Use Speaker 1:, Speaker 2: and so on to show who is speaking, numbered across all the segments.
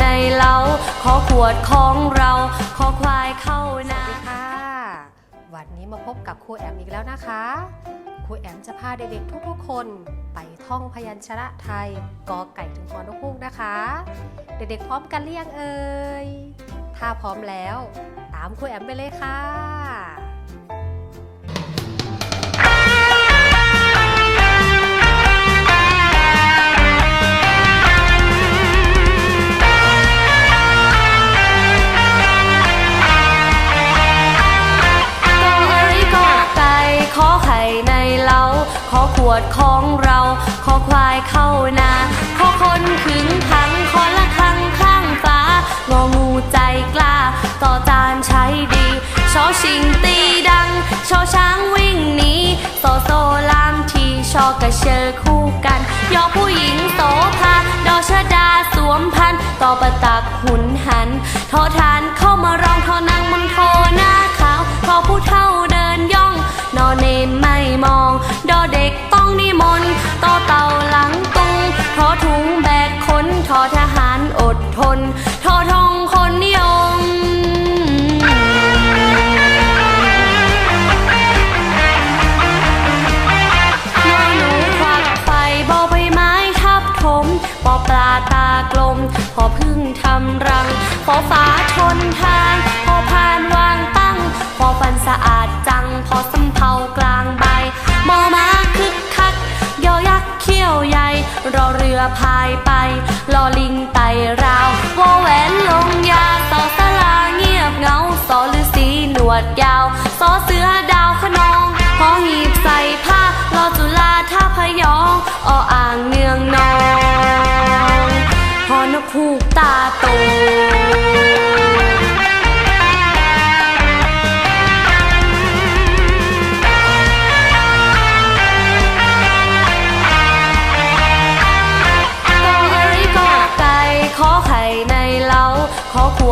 Speaker 1: ในเล้าขอขวดของเรา ขอควายเข้า
Speaker 2: สวั
Speaker 1: นา
Speaker 2: สดีค่ะวันนี้มาพบกับครูแอมอีกแล้วนะคะครูแอมจะพาเด็กๆทุกๆ คนไปท่องพยัญชนะไทยกอไก่ถึงฮอนกฮูกนะคะ เด็กๆพร้อมกันหรือยังเอ่ยถ้าพร้อมแล้ว ตามครูแอมไปเลยค่ะ
Speaker 1: วดของเราขอควายเข้านาขอคนขึงขังขอละคังข้างฟ้างองูใจกล้า ต่อจานใช้ดีชอชิงตีดังชอช้างวิ่งหนีโซโซลามทีชอกระเชอคู่กัน ยอผู้หญิงโสภาดอชดาสวมพันต่อประตักหุนหันโททานเข้ามารองทอน ปอปลาตากลม พอพึ่งทำรัง พอฟ้าชนทาน พอพานวางตั้ง พอฟันสะอาดจัง พอสำเภากลางใบ มอมาคึกคัก ยอยักษ์เขี้ยวใหญ่ รอเรือพายไป รอลิงไต่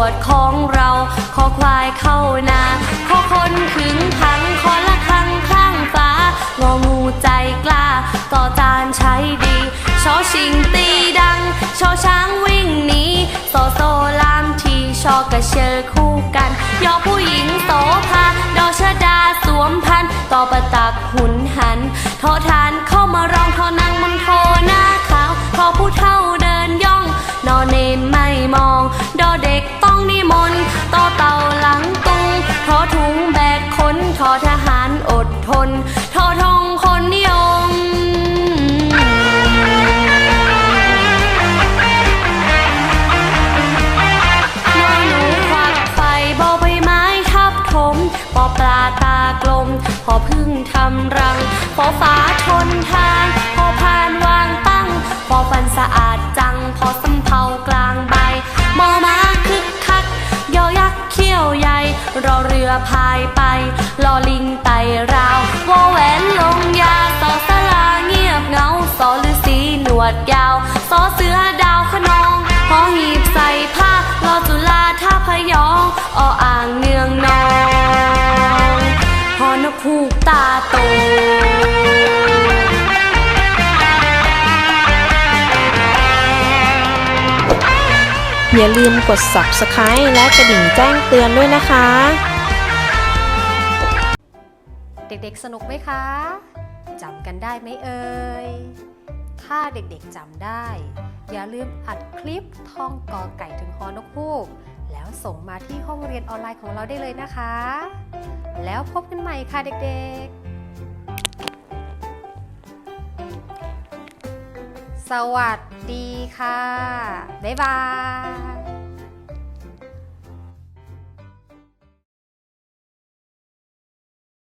Speaker 1: วดของเรา ขอควายเข้านา ขอคนขึงขัง ขอละคังข้างฟ้างองูใจกล้า ต่อจานใช้ดีชอชิงตีดังชอช้างวิ่งหนีโซโซลามทีชอกระเชอคู่กัน ยอผู้หญิงโสภาดอชดาสวมพันต่อประตักหุนหันโททานเข้ามารองทอนางมันโทหน้าขาวพอผู้เฒ่า ทอทหารอดทน ทอทองคนนิยมนอหนูควักไฟบอใบไม้ทับถมปอปลาตากลม พอพึ่งทำรัง พอฟ้าทนทา รือพายไปรอลิงไต่ราววอแหวนลงยาสอสลาเงียบเงาสอฤาษีหนวดยาวสอเสือดาวขนองหอหีบใส่ผ้ารอจุฬาท่าพยองออ่างเนืองนองหอนกคูกตาโต
Speaker 3: อย่าลืมกด subscribe และกระดิ่งแจ้งเตือนด้วยนะคะ
Speaker 2: เด็กๆสนุกไหมคะจำกันได้ไหมเอ่ย ถ้าเด็กๆจำได้ อย่าลืมอัดคลิปท่องกอไก่ถึงฮอนกฮูก แล้วส่งมาที่ห้องเรียนออนไลน์ของเราได้เลยนะคะ แล้วพบกันใหม่ค่ะเด็กๆ สวัสดีค่ะ บ๊ายบาย